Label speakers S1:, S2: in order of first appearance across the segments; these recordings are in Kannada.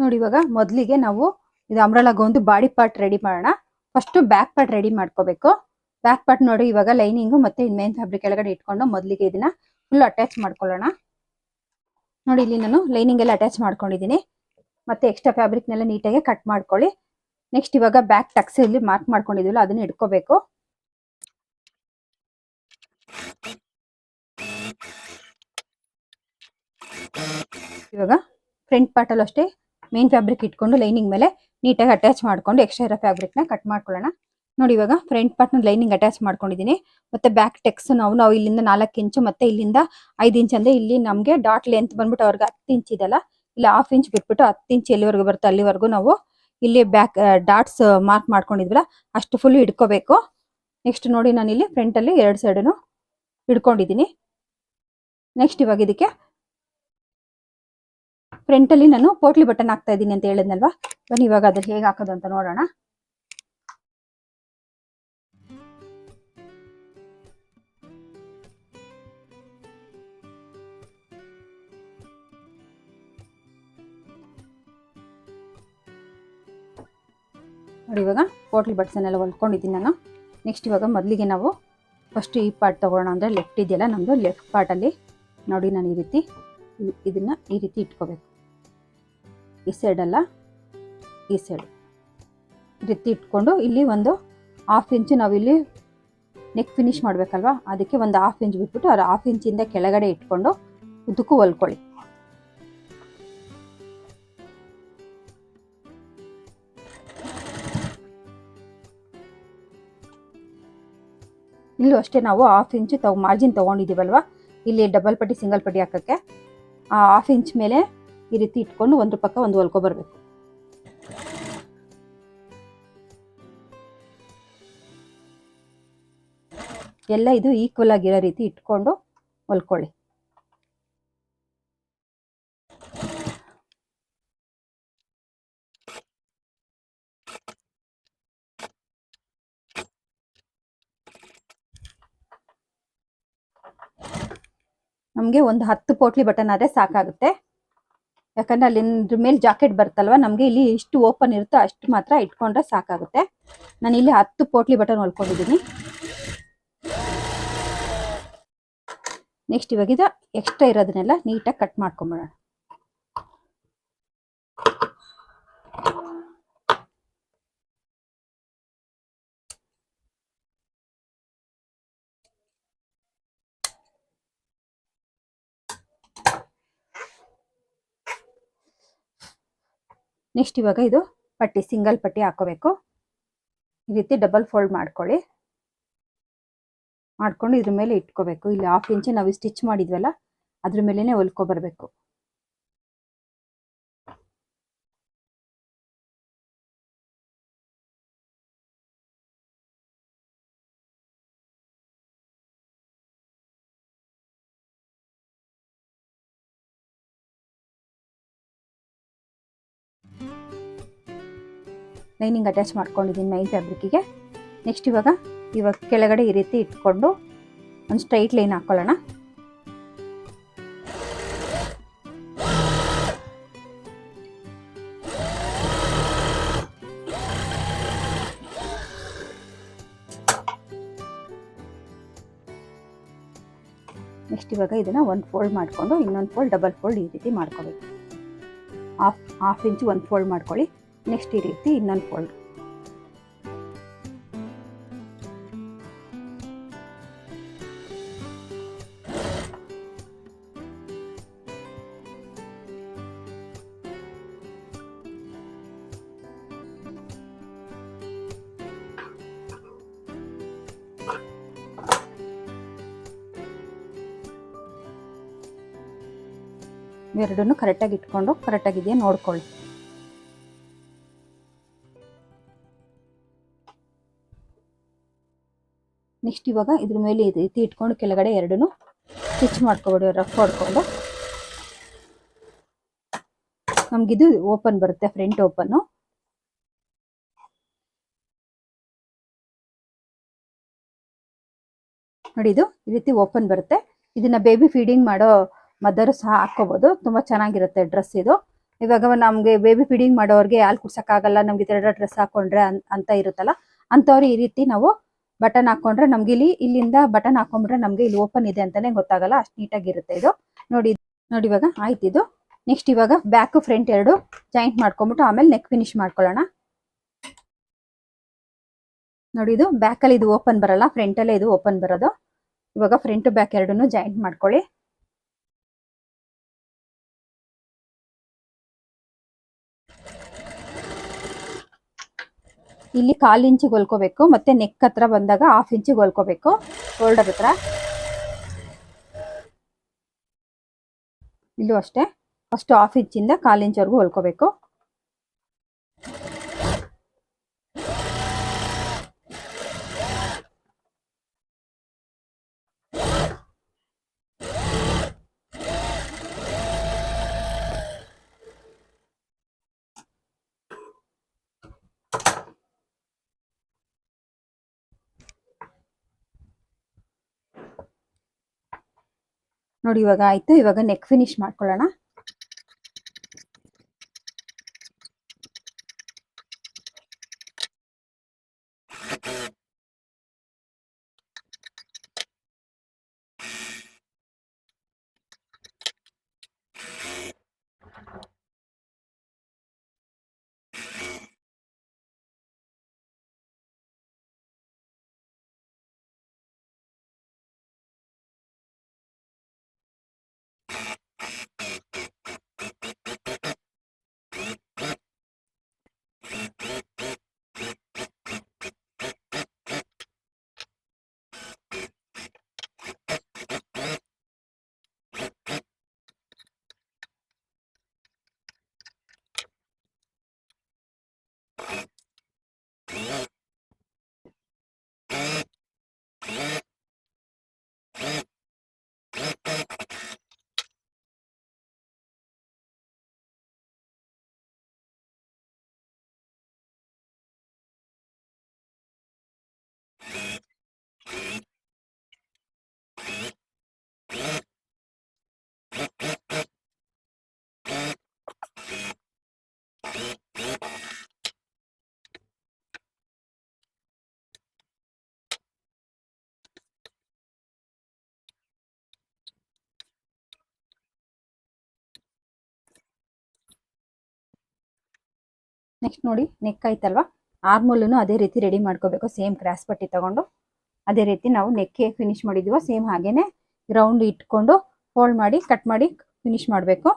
S1: ನೋಡಿ ಇವಾಗ ಮೊದಲಿಗೆ ನಾವು ಇದು ಅಮ್ರಲಾಗ ಒಂದು ಬಾಡಿ ಪಾರ್ಟ್ ರೆಡಿ ಮಾಡೋಣ. ಫಸ್ಟ್ ಬ್ಯಾಕ್ ಪಾರ್ಟ್ ರೆಡಿ ಮಾಡ್ಕೋಬೇಕು. ಬ್ಯಾಕ್ ಪಾರ್ಟ್ ನೋಡಿ ಇವಾಗ ಲೈನಿಂಗು ಮತ್ತೆ ಮೇನ್ ಫ್ಯಾಬ್ರಿಕ್ ಕೆಳಗಡೆ ಇಟ್ಕೊಂಡು ಮೊದಲಿಗೆ ಇದನ್ನ ಫುಲ್ ಅಟ್ಯಾಚ್ ಮಾಡ್ಕೊಳ್ಳೋಣ. ನೋಡಿ ಇಲ್ಲಿ ನಾನು ಲೈನಿಂಗ್ ಎಲ್ಲ ಅಟ್ಯಾಚ್ ಮಾಡ್ಕೊಂಡಿದ್ದೀನಿ. ಮತ್ತೆ ಎಕ್ಸ್ಟ್ರಾ ಫ್ಯಾಬ್ರಿಕ್ನೆಲ್ಲ ನೀಟಾಗಿ ಕಟ್ ಮಾಡ್ಕೊಳ್ಳಿ. ನೆಕ್ಸ್ಟ್ ಇವಾಗ ಬ್ಯಾಕ್ ಟಕ್ಸ್ ಇಲ್ಲಿ ಮಾರ್ಕ್ ಮಾಡ್ಕೊಂಡಿದೀವಲ್ಲ ಅದನ್ನ ಇಟ್ಕೋಬೇಕು. ಇವಾಗ ಫ್ರಂಟ್ ಪಾರ್ಟ್ ಅಲ್ಲೂ ಅಷ್ಟೇ ಮೇನ್ ಫ್ಯಾಬ್ರಿಕ್ ಇಟ್ಕೊಂಡು ಲೈನಿಂಗ್ ಮೇಲೆ ನೀಟಾಗಿ ಅಟ್ಯಾಚ್ ಮಾಡ್ಕೊಂಡು ಎಕ್ಸ್ಟ್ರಾ ಇರೋ ಫ್ಯಾಬ್ರಿಕ್ನ ಕಟ್ ಮಾಡ್ಕೊಳ್ಳೋಣ. ನೋಡಿ ಇವಾಗ ಫ್ರಂಟ್ ಪಾರ್ಟ್ನ ಲೈನಿಂಗ್ ಅಟ್ಯಾಚ್ ಮಾಡ್ಕೊಂಡಿದ್ದೀನಿ. ಮತ್ತೆ ಬ್ಯಾಕ್ ಟೆಕ್ಸ್ ನಾವು ನಾವು ಇಲ್ಲಿಂದ ನಾಲ್ಕು ಇಂಚು ಮತ್ತೆ ಇಲ್ಲಿಂದ ಐದು ಇಂಚ್ ಅಂದ್ರೆ ಇಲ್ಲಿ ನಮಗೆ ಡಾಟ್ ಲೆಂತ್ ಬಂದ್ಬಿಟ್ಟು ಅವ್ರಿಗೆ ಹತ್ತು ಇಂಚ್ ಇದೆಲ್ಲ ಇಲ್ಲಿ ಹಾಫ್ ಇಂಚ್ ಬಿಟ್ಬಿಟ್ಟು ಹತ್ತು ಇಂಚ್ ಎಲ್ಲಿವರೆಗೂ ಬರುತ್ತೆ ಅಲ್ಲಿವರೆಗೂ ನಾವು ಇಲ್ಲಿ ಬ್ಯಾಕ್ ಡಾಟ್ಸ್ ಮಾರ್ಕ್ ಮಾಡ್ಕೊಂಡಿದ್ವಲ್ಲ, ಅಷ್ಟು ಫುಲ್ ಹಿಡ್ಕೋಬೇಕು ನೆಕ್ಸ್ಟ್ ನೋಡಿ ನಾನು ಇಲ್ಲಿ ಫ್ರಂಟ್ ಅಲ್ಲಿ ಎರಡು ಸೈಡನ್ನು ಹಿಡ್ಕೊಂಡಿದ್ದೀನಿ ನೆಕ್ಸ್ಟ್ ಇವಾಗ ಇದಕ್ಕೆ ಫ್ರಂಟ್ ಅಲ್ಲಿ ನಾನು ಪೋಟ್ಲಿ ಬಟನ್ ಹಾಕ್ತಾ ಇದ್ದೀನಿ ಅಂತ ಹೇಳಿದ್ನಲ್ವಾ? ಬನ್ನಿ, ಇವಾಗ ಅದು ಹೇಗೆ ಹಾಕೋದು ಅಂತ ನೋಡೋಣ. ನೋಡಿ, ಇವಾಗ ಪೋಟ್ಲಿ ಬಟ್ಸನ್ ಎಲ್ಲ ಹೊಲ್ಕೊಂಡಿದ್ದೀನಿ ನಾನು. ನೆಕ್ಸ್ಟ್ ಇವಾಗ ಮೊದಲಿಗೆ ನಾವು ಫಸ್ಟ್ ಈ ಪಾರ್ಟ್ ತಗೊಳ್ಳೋಣ ಅಂದರೆ ಲೆಫ್ಟ್ ಇದೆಯಲ್ಲ ನಮ್ಮದು ಲೆಫ್ಟ್ ಪಾರ್ಟಲ್ಲಿ ನೋಡಿ ನಾನು ಈ ರೀತಿ, ಇದನ್ನ ಈ ರೀತಿ ಇಟ್ಕೋಬೇಕು. ಈ ಸೈಡಲ್ಲ ಈ ಸೈಡ್ ರೀತಿ ಇಟ್ಕೊಂಡು ಇಲ್ಲಿ ಒಂದು ಹಾಫ್ ಇಂಚು ನಾವಿಲ್ಲಿ ನೆಕ್ ಫಿನಿಶ್ ಮಾಡಬೇಕಲ್ವಾ? ಅದಕ್ಕೆ ಒಂದು ಹಾಫ್ ಇಂಚ್ ಬಿಟ್ಬಿಟ್ಟು ಅದು ಹಾಫ್ ಇಂಚಿಂದ ಕೆಳಗಡೆ ಇಟ್ಕೊಂಡು ಉದ್ದಕ್ಕೂ ಹೊಲ್ಕೊಳ್ಳಿ. ಇಲ್ಲೂ ಅಷ್ಟೇ ನಾವು ಹಾಫ್ ಇಂಚು ತಗೊ ಮಾರ್ಜಿನ್ ತೊಗೊಂಡಿದ್ದೀವಲ್ವಾ? ಇಲ್ಲಿ ಡಬಲ್ ಪಟ್ಟಿ ಸಿಂಗಲ್ ಪಟ್ಟಿ ಹಾಕೋಕ್ಕೆ. ಆ ಹಾಫ್ ಇಂಚ್ ಮೇಲೆ ಈ ರೀತಿ ಇಟ್ಕೊಂಡು ಒಂದು ಪಕ್ಕ ಒಂದು ಹೊಲ್ಕೊಬರ್ಬೇಕು ಎಲ್ಲ ಇದು ಈಕ್ವಲ್ ಆಗಿರೋ ರೀತಿ ಇಟ್ಕೊಂಡು ಹೊಲ್ಕೊಳ್ಳಿ. ನಮಗೆ ಒಂದು ಹತ್ತು ಪೋಟ್ಲಿ ಬಟನ್ ಆದರೆ ಸಾಕಾಗುತ್ತೆ. ಯಾಕಂದ್ರೆ ಅಲ್ಲಿ ಮೇಲೆ ಜಾಕೆಟ್ ಬರ್ತಲ್ವ ನಮಗೆ ಇಲ್ಲಿ ಇಷ್ಟು ಓಪನ್ ಇರುತ್ತೋ ಅಷ್ಟು ಮಾತ್ರ ಇಟ್ಕೊಂಡ್ರೆ ಸಾಕಾಗುತ್ತೆ. ನಾನು ಇಲ್ಲಿ ಹತ್ತು ಪೋಟ್ಲಿ ಬಟನ್ ಹೊಲ್ಕೊಂಡಿದ್ದೀನಿ. ನೆಕ್ಸ್ಟ್ ಇವಾಗಿದ ಎಕ್ಸ್ಟ್ರಾ ಇರೋದನ್ನೆಲ್ಲ ನೀಟಾಗಿ ಕಟ್ ಮಾಡ್ಕೊಂಬಿಡೋಣ. ನೆಕ್ಸ್ಟ್ ಇವಾಗ ಇದು ಪಟ್ಟಿ ಸಿಂಗಲ್ ಪಟ್ಟಿ ಹಾಕೋಬೇಕು. ಈ ರೀತಿ ಡಬಲ್ ಫೋಲ್ಡ್ ಮಾಡ್ಕೊಳ್ಳಿ. ಮಾಡಿಕೊಂಡು ಇದ್ರ ಮೇಲೆ ಇಟ್ಕೋಬೇಕು. ಇಲ್ಲಿ ಹಾಫ್ ಇಂಚ್ ನಾವು ಸ್ಟಿಚ್ ಮಾಡಿದ್ವಲ್ಲ, ಅದ್ರ ಮೇಲೆನೆ ಹೊಲ್ಕೊ ಲೈನಿಂಗ್ ಅಟ್ಯಾಚ್ ಮಾಡ್ಕೊಂಡಿದ್ದೀನಿ ಮೈನ್ ಫ್ಯಾಬ್ರಿಕ್ಕಿಗೆ ನೆಕ್ಸ್ಟ್ ಇವಾಗ ಇವಾಗ ಕೆಳಗಡೆ ಈ ರೀತಿ ಇಟ್ಕೊಂಡು ಒಂದು ಸ್ಟ್ರೈಟ್ ಲೈನ್ ಹಾಕೊಳ್ಳೋಣ. ನೆಕ್ಸ್ಟ್ ಇವಾಗ ಇದನ್ನ ಒಂದು ಫೋಲ್ಡ್ ಮಾಡಿಕೊಂಡು, ಇನ್ನೊಂದು ಫೋಲ್ಡ್ ಡಬಲ್ ಫೋಲ್ಡ್ ಈ ರೀತಿ ಮಾಡ್ಕೋಬೇಕು. ಹಾಫ್ ಹಾಫ್ ಇಂಚು ಒಂದು ಫೋಲ್ಡ್ ಮಾಡ್ಕೊಳ್ಳಿ. ನೆಕ್ಸ್ಟ್ ಈ ರೀತಿ ಇನ್ನೊಂದು ಫೋಲ್ಡ್ ಎರಡನ್ನೂ ಕರೆಕ್ಟಾಗಿ ಇಟ್ಕೊಂಡು ಕರೆಕ್ಟಾಗಿದೆಯಾ ನೋಡ್ಕೊಳ್ಳಿ. ನೆಕ್ಸ್ಟ್ ಇವಾಗ ಇದ್ರ ಮೇಲೆ ಈ ರೀತಿ ಇಟ್ಕೊಂಡು ಕೆಳಗಡೆ ಎರಡನ್ನು ಸ್ಟಿಚ್ ಮಾಡ್ಕೊಬಿಡಿ ರಫ್ ಹೊಡ್ಕೊಂಡು ನಮಗಿದು ಓಪನ್ ಬರುತ್ತೆ, ಫ್ರಂಟ್ ಓಪನ್ನು ನೋಡಿ ಇದು ಈ ರೀತಿ ಓಪನ್ ಬರುತ್ತೆ. ಇದನ್ನ ಬೇಬಿ ಫೀಡಿಂಗ್ ಮಾಡೋ ಮದರ್ ಸಹ ಹಾಕೋಬಹುದು ತುಂಬಾ ಚೆನ್ನಾಗಿರುತ್ತೆ ಡ್ರೆಸ್ ಇದು. ಇವಾಗ ನಮ್ಗೆ ಬೇಬಿ ಫೀಡಿಂಗ್ ಮಾಡೋರ್ಗೆ ಹಾಲು ಕುಡ್ಸಕ್ಕಾಗಲ್ಲ, ನಮ್ಗೆ ತೆರಡ ಡ್ರೆಸ್ ಹಾಕೊಂಡ್ರೆ ಅಂತ ಇರುತ್ತಲ್ಲ ಅಂತವ್ರು ಈ ರೀತಿ ನಾವು ಬಟನ್ ಹಾಕೊಂಡ್ರೆ ನಮ್ಗೆ ಇಲ್ಲಿ, ಇಲ್ಲಿಂದ ಬಟನ್ ಹಾಕೊಂಡ್ರೆ ನಮ್ಗೆ ಇಲ್ಲಿ ಓಪನ್ ಇದೆ ಅಂತಾನೆ ಗೊತ್ತಾಗಲ್ಲ. ಅಷ್ಟು ನೀಟಾಗಿರುತ್ತೆ ಇದು. ನೋಡಿ ನೋಡಿ ಇವಾಗ ಆಯ್ತು ಇದು. ನೆಕ್ಸ್ಟ್ ಇವಾಗ ಬ್ಯಾಕ್ ಫ್ರಂಟ್ ಎರಡು ಜಾಯಿಂಟ್ ಮಾಡ್ಕೊಂಡ್ಬಿಟ್ಟು ಆಮೇಲೆ ನೆಕ್ ಫಿನಿಶ್ ಮಾಡ್ಕೊಳ್ಳೋಣ. ನೋಡಿ ಇದು ಬ್ಯಾಕ್ ಅಲ್ಲಿ ಇದು ಓಪನ್ ಬರಲ್ಲ ಫ್ರಂಟ್ ಅಲ್ಲೇ ಇದು ಓಪನ್ ಬರೋದು. ಇವಾಗ ಫ್ರಂಟ್ ಬ್ಯಾಕ್ ಎರಡನ್ನೂ ಜಾಯಿಂಟ್ ಮಾಡ್ಕೊಳ್ಳಿ. ಇಲ್ಲಿ ಕಾಲು ಇಂಚಿಗೆ ಹೊಲ್ಕೋಬೇಕು, ಮತ್ತೆ ನೆಕ್ ಹತ್ರ ಬಂದಾಗ ಹಾಫ್ ಇಂಚಿಗೆ ಹೊಲ್ಕೋಬೇಕು. ಶೋಲ್ಡರ್ ಹತ್ರ. ಇಲ್ಲೂ ಅಷ್ಟೇ. ಫಸ್ಟ್ ಹಾಫ್ ಇಂಚಿಂದ ಕಾಲು ಇಂಚ್ವರೆಗೂ ಹೊಲ್ಕೋಬೇಕು. ನೋಡಿ ಇವಾಗ ಆಯ್ತು ಇವಾಗ ನೆಕ್ ಫಿನಿಶ್ ಮಾಡ್ಕೊಳ್ಳೋಣ. ನೆಕ್ಸ್ಟ್ ನೋಡಿ ನೆಕ್ ಆಯ್ತಲ್ವಾ? ಆರ್ಮೋಲನ್ನು ಅದೇ ರೀತಿ ರೆಡಿ ಮಾಡ್ಕೋಬೇಕು. ಸೇಮ್ ಕ್ರಾಸ್ ಪಟ್ಟಿ ತಗೊಂಡು. ಅದೇ ರೀತಿ ನಾವು ನೆಕ್ ಹೇಗೆ ಫಿನಿಶ್ ಮಾಡಿದೀವೋ ಸೇಮ್ ಹಾಗೇನೆ ರೌಂಡ್ ಇಟ್ಕೊಂಡು ಫೋಲ್ಡ್ ಮಾಡಿ ಕಟ್ ಮಾಡಿ ಫಿನಿಶ್ ಮಾಡಬೇಕು.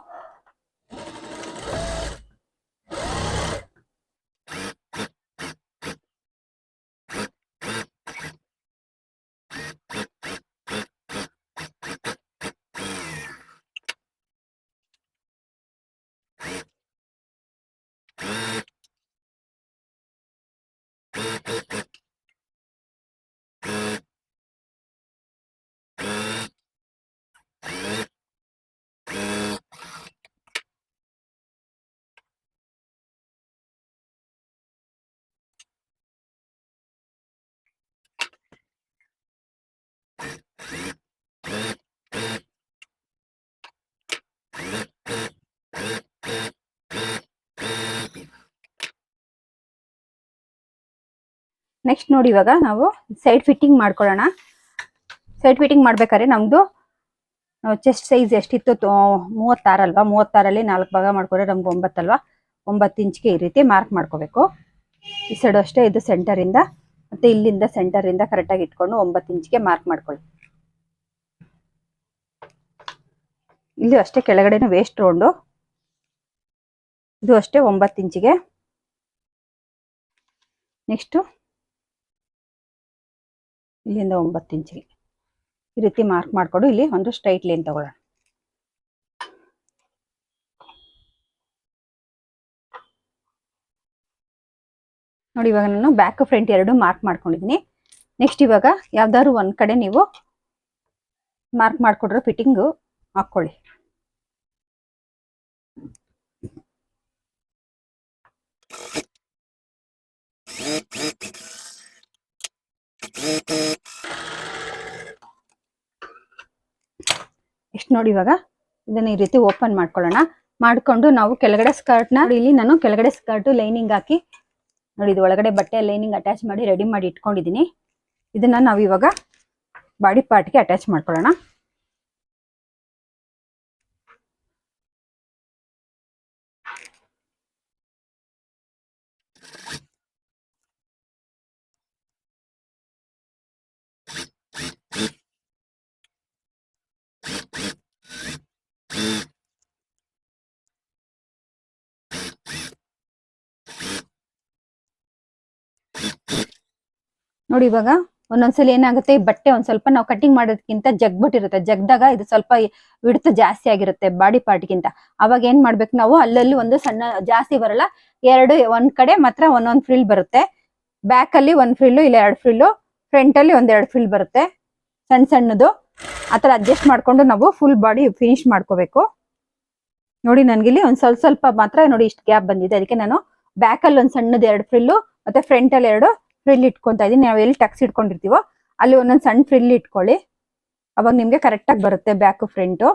S1: ನೆಕ್ಸ್ಟ್ ನೋಡಿ ಇವಾಗ ನಾವು ಸೈಡ್ ಫಿಟ್ಟಿಂಗ್ ಮಾಡ್ಕೊಳ್ಳೋಣ. ಸೈಡ್ ಫಿಟ್ಟಿಂಗ್ ಮಾಡ್ಬೇಕಾದ್ರೆ ನಮ್ದು ಚೆಸ್ಟ್ ಸೈಜ್ ಎಷ್ಟಿತ್ತು ಮೂವತ್ತಾರಲ್ವಾ ಮೂವತ್ತಾರಲ್ಲಿ ನಾಲ್ಕು ಭಾಗ ಮಾಡ್ಕೊಂಡ್ರೆ ನಮ್ಗೆ ಒಂಬತ್ತಲ್ವಾ ಒಂಬತ್ತು ಇಂಚ್ಗೆ ಈ ರೀತಿ ಮಾರ್ಕ್ ಮಾಡ್ಕೋಬೇಕು. ಈ ಸೈಡು ಅಷ್ಟೇ ಇದು ಸೆಂಟರ್ ಇಂದ, ಮತ್ತೆ ಇಲ್ಲಿಂದ ಸೆಂಟರ್ ಇಂದ ಕರೆಕ್ಟಾಗಿ ಇಟ್ಕೊಂಡು ಒಂಬತ್ತು ಇಂಚ್ಗೆ ಮಾರ್ಕ್ ಮಾಡ್ಕೊಳ್ಳಿ. ಇಲ್ಲಿ ಅಷ್ಟೇ ಕೆಳಗಡೆನೆ ವೇಸ್ಟ್ ರೌಂಡು ಇದು ಅಷ್ಟೇ ಒಂಬತ್ತು ಇಂಚಿಗೆ. ನೆಕ್ಸ್ಟು ಇಲ್ಲಿಂದ ಒಂಬತ್ತು ಇಂಚಿಗೆ. ಈ ರೀತಿ ಮಾರ್ಕ್ ಮಾಡಿಕೊಡು ಇಲ್ಲಿ ಒಂದು ಸ್ಟ್ರೈಟ್ ಲೈನ್ ತಗೊಳ್ಳೋಣ. ನೋಡಿ ಇವಾಗ ನಾನು ಬ್ಯಾಕ್ ಫ್ರಂಟ್ ಎರಡು ಮಾರ್ಕ್ ಮಾಡ್ಕೊಂಡಿದ್ದೀನಿ. ನೆಕ್ಸ್ಟ್ ಇವಾಗ ಯಾವ್ದಾದ್ರು ಒಂದ್ ಕಡೆ ನೀವು ಮಾರ್ಕ್ ಮಾಡಿಕೊಡ್ರೆ ಫಿಟ್ಟಿಂಗು ಹಾಕೊಳ್ಳಿ ನೋಡಿ ಇವಾಗ ಇದನ್ನ ಈ ರೀತಿ ಓಪನ್ ಮಾಡ್ಕೊಳ್ಳೋಣ. ಮಾಡ್ಕೊಂಡು ನಾವು ಕೆಳಗಡೆ ಸ್ಕರ್ಟ್ನ ಇಲ್ಲಿ ನಾನು ಕೆಳಗಡೆ ಸ್ಕರ್ಟ್ ಲೈನಿಂಗ್ ಹಾಕಿ ನೋಡಿ, ಇದು ಒಳಗಡೆ ಬಟ್ಟೆ ಲೈನಿಂಗ್ ಅಟ್ಯಾಚ್ ಮಾಡಿ ರೆಡಿ ಮಾಡಿ ಇಟ್ಕೊಂಡಿದೀನಿ ಇದನ್ನ ನಾವು ಇವಾಗ ಬಾಡಿ ಪಾರ್ಟ್ಗೆ ಅಟ್ಯಾಚ್ ಮಾಡ್ಕೊಳ್ಳೋಣ. ನೋಡಿ ಇವಾಗ ಒಂದೊಂದ್ಸಲಿ ಏನಾಗುತ್ತೆ, ಬಟ್ಟೆ ಒಂದ್ ಸ್ವಲ್ಪ ನಾವು ಕಟಿಂಗ್ ಮಾಡೋದಕ್ಕಿಂತ ಜಗ್ಬಿಟ್ಟಿರುತ್ತೆ. ಜಗ್ದಾಗ ಇದು ಸ್ವಲ್ಪ ವಿಡ್ತ್ ಜಾಸ್ತಿ ಆಗಿರುತ್ತೆ ಬಾಡಿ ಪಾರ್ಟ್ಗಿಂತ ಅವಾಗ ಏನ್ ಮಾಡ್ಬೇಕು ನಾವು? ಅಲ್ಲಲ್ಲಿ ಒಂದು ಸಣ್ಣ ಜಾಸ್ತಿ ಬರಲ್ಲ, ಎರಡು ಒಂದ್ ಕಡೆ ಮಾತ್ರ ಒಂದೊಂದ್ ಫ್ರಿಲ್ ಬರುತ್ತೆ. ಬ್ಯಾಕ್ ಅಲ್ಲಿ ಒಂದ್ ಫ್ರಿಲ್ಲು ಇಲ್ಲ ಎರಡು ಫ್ರಿಲ್ಲು ಫ್ರಂಟ್ ಅಲ್ಲಿ ಒಂದ್ ಎರಡು ಫ್ರಿಲ್ ಬರುತ್ತೆ. ಸಣ್ಣ ಸಣ್ಣದು. ಆತರ ಅಡ್ಜಸ್ಟ್ ಮಾಡ್ಕೊಂಡು ನಾವು ಫುಲ್ ಬಾಡಿ ಫಿನಿಶ್ ಮಾಡ್ಕೋಬೇಕು. ನೋಡಿ ನನ್ಗಿಲ್ಲಿ ಒಂದ್ ಸ್ವಲ್ಪ ಸ್ವಲ್ಪ ಮಾತ್ರ ನೋಡಿ ಇಷ್ಟು ಗ್ಯಾಪ್ ಬಂದಿದೆ. ಅದಕ್ಕೆ ನಾನು ಬ್ಯಾಕ್ ಅಲ್ಲಿ ಒಂದ್ ಸಣ್ಣದ ಎರಡು ಫ್ರಿಲ್ಲು ಮತ್ತೆ ಫ್ರಂಟ್ ಅಲ್ಲಿ ಎರಡು ಫ್ರಿಲ್ ಇಟ್ಕೊತಾ ಇದೀನಿ. ನಾವು ಎಲ್ಲಿ ಟಕ್ಸ್ ಇಟ್ಕೊಂಡಿರ್ತೀವೋ ಅಲ್ಲಿ ಒಂದೊಂದು ಸಣ್ಣ ಫ್ರಿಲ್ ಇಟ್ಕೊಳ್ಳಿ. ಅವಾಗ ನಿಮ್ಗೆ ಕರೆಕ್ಟಾಗಿ ಬರುತ್ತೆ ಬ್ಯಾಕ್ ಫ್ರಂಟು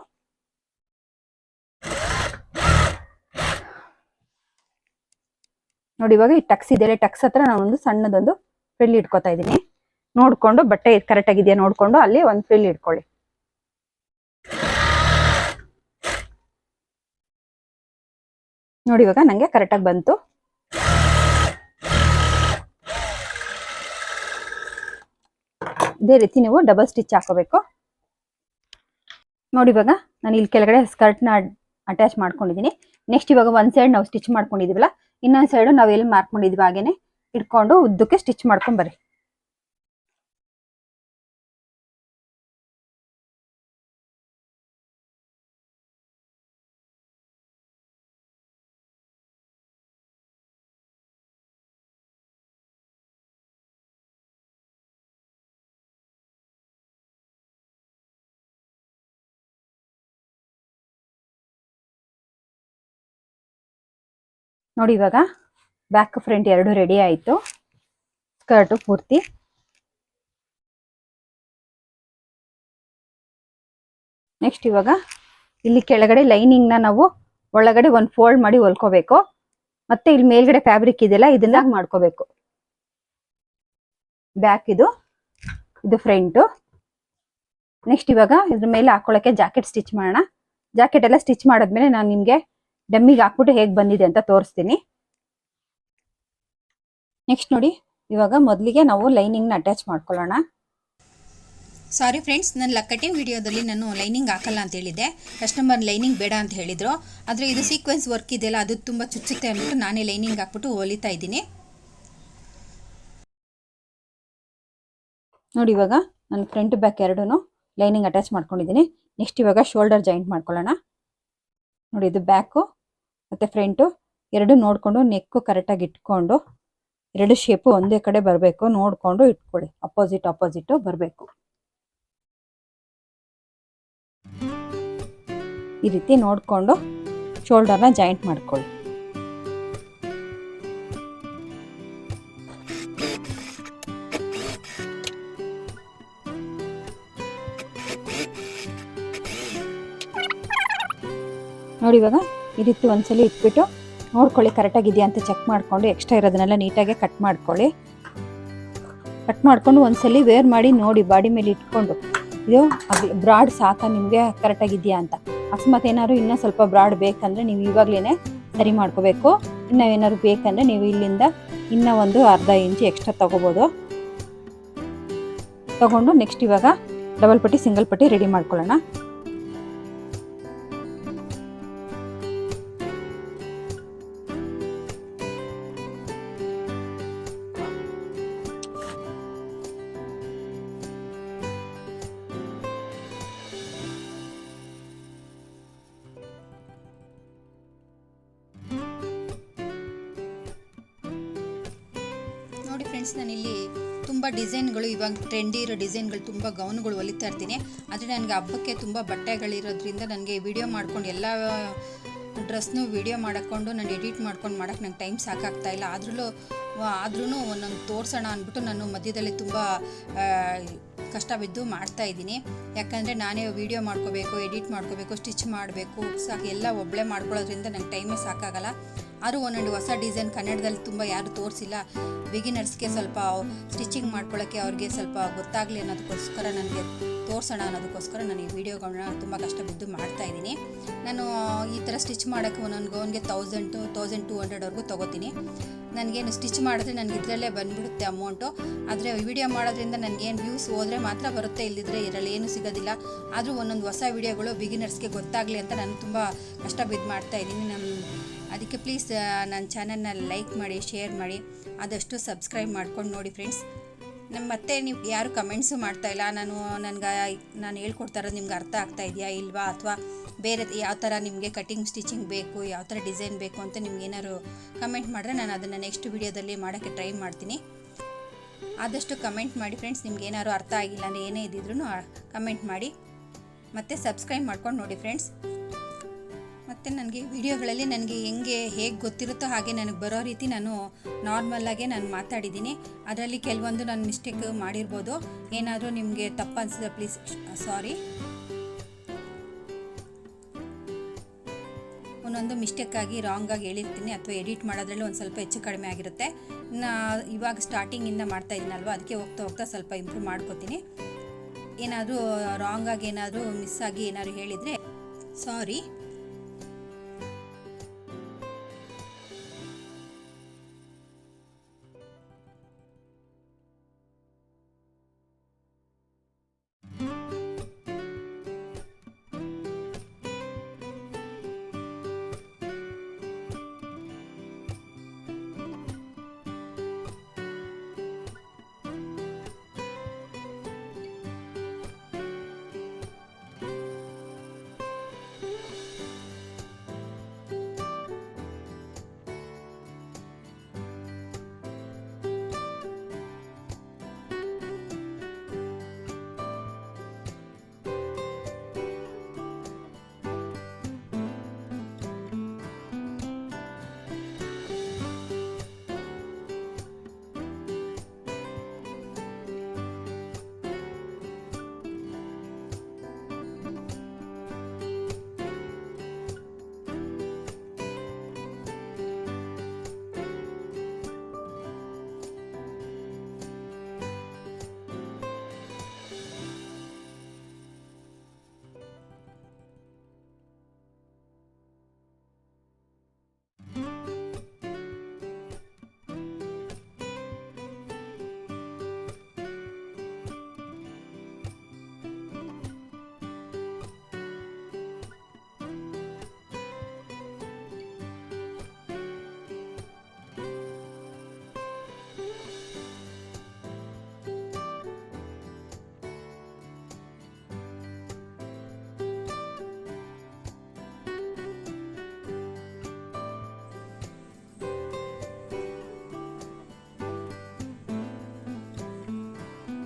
S1: ನೋಡಿ, ಇವಾಗ ಈ ಟಕ್ಸ್ ಇದೆ. ಟಕ್ಸ್ ಹತ್ರ ನಾನು ಒಂದು ಸಣ್ಣದೊಂದು ಫ್ರಿಲ್ ಇಟ್ಕೊತಾ ಇದ್ದೀನಿ ನೋಡ್ಕೊಂಡು, ಬಟ್ಟೆ ಕರೆಕ್ಟ್ ಆಗಿದೆಯಾ ನೋಡ್ಕೊಂಡು ಅಲ್ಲಿ ಒಂದು ಫ್ರಿಲ್ ಇಟ್ಕೊಳ್ಳಿ. ನೋಡಿ, ಇವಾಗ ನಂಗೆ ಕರೆಕ್ಟಾಗಿ ಬಂತು. ಇದೇ ರೀತಿ ನೀವು ಡಬಲ್ ಸ್ಟಿಚ್ ಹಾಕೋಬೇಕು. ನೋಡಿ ಇವಾಗ ನಾನು ಇಲ್ಲಿ ಕೆಳಗಡೆ ಸ್ಕರ್ಟ್ನ ಅಟ್ಯಾಚ್ ಮಾಡ್ಕೊಂಡಿದೀನಿ ನೆಕ್ಸ್ಟ್ ಇವಾಗ ಒಂದ್ ಸೈಡ್ ನಾವು ಸ್ಟಿಚ್ ಮಾಡ್ಕೊಂಡಿದೀವಲ್ಲ, ಇನ್ನೊಂದ್ ಸೈಡ್ ನಾವು ಎಲ್ಲಿ ಮಾರ್ಕ್ ಮಾಡಿದ್ವಿ ಹಾಗೇನೆ, ಇಟ್ಕೊಂಡು ಉದ್ದಕ್ಕೆ ಸ್ಟಿಚ್ ಮಾಡ್ಕೊಂಡ್ ಬರ್ರಿ. ನೋಡಿ ಇವಾಗ ಬ್ಯಾಕ್ ಫ್ರಂಟ್ ಎರಡು ರೆಡಿ ಆಯಿತು. ಸ್ಕರ್ಟ್ ಪೂರ್ತಿ. ನೆಕ್ಸ್ಟ್ ಇವಾಗ ಇಲ್ಲಿ ಕೆಳಗಡೆ ಲೈನಿಂಗ್ನ ನಾವು ಒಳಗಡೆ ಒಂದು ಫೋಲ್ಡ್ ಮಾಡಿ ಹೊಲ್ಕೋಬೇಕು. ಮತ್ತೆ ಇಲ್ಲಿ ಮೇಲ್ಗಡೆ ಫ್ಯಾಬ್ರಿಕ್ ಇದೆಯಲ್ಲ, ಇದನ್ನ ಮಾಡ್ಕೋಬೇಕು. ಬ್ಯಾಕ್ ಇದು ಇದು ಫ್ರಂಟು ನೆಕ್ಸ್ಟ್ ಇವಾಗ ಇದ್ರ ಮೇಲೆ ಹಾಕೊಳ್ಳೋಕೆ ಜಾಕೆಟ್ ಸ್ಟಿಚ್ ಮಾಡೋಣ. ಜಾಕೆಟ್ ಎಲ್ಲ ಸ್ಟಿಚ್ ಮಾಡಿದ್ಮೇಲೆ ನಾನು ನಿಮ್ಗೆ ಡಮ್ಮಿಗೆ ಹಾಕ್ಬಿಟ್ಟು ಹೇಗೆ ಬಂದಿದೆ ಅಂತ ತೋರಿಸ್ತೀನಿ. ನೆಕ್ಸ್ಟ್ ನೋಡಿ ಇವಾಗ ಮೊದಲಿಗೆ ನಾವು ಲೈನಿಂಗ್ನ ಅಟ್ಯಾಚ್ ಮಾಡ್ಕೊಳ್ಳೋಣ.
S2: ಸಾರಿ ಫ್ರೆಂಡ್ಸ್ ನನ್ನ ಲಕ್ಕಟಿಂಗ್ ವಿಡಿಯೋದಲ್ಲಿ ನಾನು ಲೈನಿಂಗ್ ಹಾಕಲ್ಲ ಅಂತ ಹೇಳಿದ್ದೆ. ಕಸ್ಟಮರ್ ಲೈನಿಂಗ್ ಬೇಡ ಅಂತ ಹೇಳಿದರು. ಆದರೆ ಇದು ಸೀಕ್ವೆನ್ಸ್ ವರ್ಕ್ ಇದೆಯಲ್ಲ ಅದು ತುಂಬ ಚುಚ್ಚುತ್ತೆ ಅಂದ್ಬಿಟ್ಟು ನಾನೇ ಲೈನಿಂಗ್ ಹಾಕ್ಬಿಟ್ಟು ಹೊಲಿತಾ ಇದ್ದೀನಿ.
S1: ನೋಡಿ ಇವಾಗ ನಾನು ಫ್ರಂಟ್ ಬ್ಯಾಕ್ ಎರಡೂ ಲೈನಿಂಗ್ ಅಟ್ಯಾಚ್ ಮಾಡ್ಕೊಂಡಿದ್ದೀನಿ. ನೆಕ್ಸ್ಟ್ ಇವಾಗ ಶೋಲ್ಡರ್ ಜಾಯಿಂಟ್ ಮಾಡ್ಕೊಳ್ಳೋಣ. ನೋಡಿ ಇದು ಬ್ಯಾಕು ಮತ್ತು ಫ್ರಂಟು ಎರಡು ನೋಡಿಕೊಂಡು ನೆಕ್ಕು ಕರೆಕ್ಟಾಗಿ ಇಟ್ಕೊಂಡು, ಎರಡು ಶೇಪು ಒಂದೇ ಕಡೆ ಬರಬೇಕು, ನೋಡಿಕೊಂಡು ಇಟ್ಕೊಳ್ಳಿ. ಅಪೋಸಿಟ್ ಅಪೋಸಿಟ್ ಬರಬೇಕು. ಈ ರೀತಿ ನೋಡಿಕೊಂಡು ಶೋಲ್ಡರ್ನ ಜಾಯಿಂಟ್ ಮಾಡ್ಕೊಳ್ಳಿ. ನೋಡಿ ಇವಾಗ ಈ ರೀತಿ ಒಂದ್ಸಲಿ ಇಟ್ಬಿಟ್ಟು ನೋಡ್ಕೊಳ್ಳಿ ಕರೆಕ್ಟಾಗಿ ಇದೆಯಾ ಅಂತ ಚೆಕ್ ಮಾಡ್ಕೊಂಡು ಎಕ್ಸ್ಟ್ರಾ ಇರೋದನ್ನೆಲ್ಲ ನೀಟಾಗಿ ಕಟ್ ಮಾಡ್ಕೊಳ್ಳಿ. ಕಟ್ ಮಾಡ್ಕೊಂಡು ಒಂದ್ಸಲಿ ವೇರ್ ಮಾಡಿ ನೋಡಿ, ಬಾಡಿ ಮೇಲೆ ಇಟ್ಕೊಂಡು. ಇದು ಬ್ರಾಡ್ ಸಾಕಾ ನಿಮಗೆ? ಕರೆಕ್ಟಾಗಿದೆಯಾ ಅಂತ. ಅಕಸ್ಮಾತ್ ಏನಾದ್ರು ಇನ್ನೂ ಸ್ವಲ್ಪ ಬ್ರಾಡ್ ಬೇಕಂದ್ರೆ ನೀವು ಇವಾಗಲೇ ಸರಿ ಮಾಡ್ಕೋಬೇಕು. ಇನ್ನೂ ಏನಾದ್ರು ಬೇಕಂದ್ರೆ ನೀವು ಇಲ್ಲಿಂದ ಇನ್ನೂ ಒಂದು ಅರ್ಧ ಇಂಚು ಎಕ್ಸ್ಟ್ರಾ ತಗೋಬೋದು. ತಗೊಂಡು ನೆಕ್ಸ್ಟ್ ಇವಾಗ ಡಬಲ್ ಪಟ್ಟಿ ಸಿಂಗಲ್ ಪಟ್ಟಿ ರೆಡಿ ಮಾಡ್ಕೊಳ್ಳೋಣ.
S2: ಫ್ರೆಂಡ್ಸ್ ನಾನಿಲ್ಲಿ ತುಂಬ ಡಿಸೈನ್ಗಳು, ಇವಾಗ ಟ್ರೆಂಡಿ ಇರೋ ಡಿಸೈನ್ಗಳು ತುಂಬ ಗೌನ್ಗಳು ಹೊಲಿತಾ ಇರ್ತೀನಿ. ಆದರೆ ನನಗೆ ಹಬ್ಬಕ್ಕೆ ತುಂಬ ಬಟ್ಟೆಗಳಿರೋದ್ರಿಂದ ನನಗೆ ವಿಡಿಯೋ ಮಾಡ್ಕೊಂಡು ಎಲ್ಲ ಡ್ರೆಸ್ನು ವಿಡಿಯೋ ಮಾಡಿಕೊಂಡು, ನಾನು ಎಡಿಟ್ ಮಾಡ್ಕೊಂಡು ಮಾಡೋಕೆ ನಂಗೆ ಟೈಮ್ ಸಾಕಾಗ್ತಾ ಇಲ್ಲ. ಆದ್ರೂ ಆದ್ರೂ ಒಂದೊಂದು ತೋರಿಸೋಣ ಅಂದ್ಬಿಟ್ಟು ನಾನು ಮಧ್ಯದಲ್ಲಿ ತುಂಬ ಕಷ್ಟ ಬಿದ್ದು ಮಾಡ್ತಾ ಇದ್ದೀನಿ. ಯಾಕಂದರೆ ನಾನೇ ವಿಡಿಯೋ ಮಾಡ್ಕೋಬೇಕು ಎಡಿಟ್ ಮಾಡ್ಕೋಬೇಕು ಸ್ಟಿಚ್ ಮಾಡಬೇಕು ಸಾಕು ಎಲ್ಲ ಒಬ್ಬಳೇ ಮಾಡ್ಕೊಳ್ಳೋದ್ರಿಂದ ನಂಗೆ ಟೈಮೇ ಸಾಕಾಗಲ್ಲ. ಆದರೂ ಒಂದೊಂದು ಹೊಸ ಡಿಸೈನ್ ಕನ್ನಡದಲ್ಲಿ ತುಂಬ ಯಾರು ತೋರಿಸಿಲ್ಲ. ಬಿಗಿನರ್ಸ್ಗೆ ಸ್ವಲ್ಪ ಸ್ಟಿಚಿಂಗ್ ಮಾಡ್ಕೊಳ್ಳೋಕ್ಕೆ ಅವ್ರಿಗೆ ಸ್ವಲ್ಪ ಗೊತ್ತಾಗಲಿ ಅನ್ನೋದಕ್ಕೋಸ್ಕರ ನನಗೆ ತೋರಿಸೋಣ ಅನ್ನೋದಕ್ಕೋಸ್ಕರ ನಾನು ಈ ವಿಡಿಯೋಗಳನ್ನ ತುಂಬ ಕಷ್ಟ ಬಿದ್ದು ಮಾಡ್ತಾ ಇದ್ದೀನಿ. ನಾನು ಈ ಥರ ಸ್ಟಿಚ್ ಮಾಡೋಕ್ಕೆ ಒಂದೊಂದು ಗೌನ್ಗೆ ತೌಸಂಡ್ ಟು ತೌಸಂಡ್ ಟೂ ಹಂಡ್ರೆಡ್ವರೆಗೂ ತೊಗೋತೀನಿ. ನನಗೇನು ಸ್ಟಿಚ್ ಮಾಡಿದ್ರೆ ನನಗೆ ಇದರಲ್ಲೇ ಬಂದ್ಬಿಡುತ್ತೆ ಅಮೌಂಟು. ಆದರೆ ವಿಡಿಯೋ ಮಾಡೋದ್ರಿಂದ ನನಗೇನು ವ್ಯೂಸ್ ಹೋದರೆ ಮಾತ್ರ ಬರುತ್ತೆ ಇಲ್ಲದಿದ್ದರೆ ಇದರಲ್ಲಿ ಏನೂ ಸಿಗೋದಿಲ್ಲ. ಆದರೂ ಒಂದೊಂದು ಹೊಸ ವಿಡಿಯೋಗಳು ಬಿಗಿನರ್ಸ್ಗೆ ಗೊತ್ತಾಗಲಿ ಅಂತ ನಾನು ತುಂಬ ಕಷ್ಟ ಬಿದ್ದು ಮಾಡ್ತಾ ಇದ್ದೀನಿ. ನಮ್ಮ ಅದಕ್ಕೆ ಪ್ಲೀಸ್ ನನ್ನ ಚಾನಲ್ನ ಲೈಕ್ ಮಾಡಿ ಶೇರ್ ಮಾಡಿ. ಆದಷ್ಟು ಸಬ್ಸ್ಕ್ರೈಬ್ ಮಾಡ್ಕೊಂಡು ನೋಡಿ ಫ್ರೆಂಡ್ಸ್ ನಮ್ಮ ಮತ್ತೆ ನೀವು ಯಾರು ಕಮೆಂಟ್ಸು ಮಾಡ್ತಾ ಇಲ್ಲ. ನಾನು, ನನಗೆ, ನಾನು ಹೇಳ್ಕೊಡ್ತಾ ಇರೋದು ನಿಮ್ಗೆ ಅರ್ಥ ಆಗ್ತಾ ಇದೆಯಾ ಇಲ್ವಾ? ಅಥವಾ ಬೇರೆ ಯಾವ ಥರ ನಿಮಗೆ ಕಟಿಂಗ್ ಸ್ಟಿಚಿಂಗ್ ಬೇಕು, ಯಾವ ಥರ ಡಿಸೈನ್ ಬೇಕು ಅಂತ ನಿಮ್ಗೆ ಏನಾದ್ರು ಕಮೆಂಟ್ ಮಾಡಿದ್ರೆ ನಾನು ಅದನ್ನು ನೆಕ್ಸ್ಟ್ ವೀಡಿಯೋದಲ್ಲಿ ಮಾಡೋಕ್ಕೆ ಟ್ರೈ ಮಾಡ್ತೀನಿ. ಆದಷ್ಟು ಕಮೆಂಟ್ ಮಾಡಿ ಫ್ರೆಂಡ್ಸ್ ನಿಮ್ಗೆ ಏನಾದ್ರು ಅರ್ಥ ಆಗಿಲ್ಲ ಅಂದರೆ ಏನೇ ಇದ್ದಿದ್ರು ಕಮೆಂಟ್ ಮಾಡಿ. ಮತ್ತು ಸಬ್ಸ್ಕ್ರೈಬ್ ಮಾಡ್ಕೊಂಡು ನೋಡಿ ಫ್ರೆಂಡ್ಸ್ ಮತ್ತು ನನಗೆ ವಿಡಿಯೋಗಳಲ್ಲಿ ನನಗೆ ಹೆಂಗೆ, ಹೇಗೆ ಗೊತ್ತಿರುತ್ತೋ ಹಾಗೆ ನನಗೆ ಬರೋ ರೀತಿ ನಾನು ನಾರ್ಮಲ್ಲಾಗೆ ನಾನು ಮಾತಾಡಿದ್ದೀನಿ. ಅದರಲ್ಲಿ ಕೆಲವೊಂದು ನಾನು ಮಿಸ್ಟೇಕ್ ಮಾಡಿರ್ಬೋದು. ಏನಾದರೂ ನಿಮಗೆ ತಪ್ಪು ಅನಿಸಿದ್ರೆ ಪ್ಲೀಸ್ ಸಾರಿ ಒಂದೊಂದು ಮಿಸ್ಟೇಕಾಗಿ ರಾಂಗಾಗಿ ಹೇಳಿರ್ತೀನಿ ಅಥವಾ ಎಡಿಟ್ ಮಾಡೋದ್ರಲ್ಲಿ ಒಂದು ಸ್ವಲ್ಪ ಹೆಚ್ಚು ಕಡಿಮೆ ಆಗಿರುತ್ತೆ. ನಾ ಇವಾಗ ಸ್ಟಾರ್ಟಿಂಗಿಂದ ಮಾಡ್ತಾ ಇದ್ದೀನಲ್ವ? ಅದಕ್ಕೆ ಹೋಗ್ತಾ ಹೋಗ್ತಾ ಸ್ವಲ್ಪ ಇಂಪ್ರೂವ್ ಮಾಡ್ಕೋತೀನಿ. ಏನಾದರೂ ರಾಂಗಾಗಿ ಏನಾದರೂ ಮಿಸ್ ಆಗಿ ಏನಾದರೂ ಹೇಳಿದರೆ ಸಾರಿ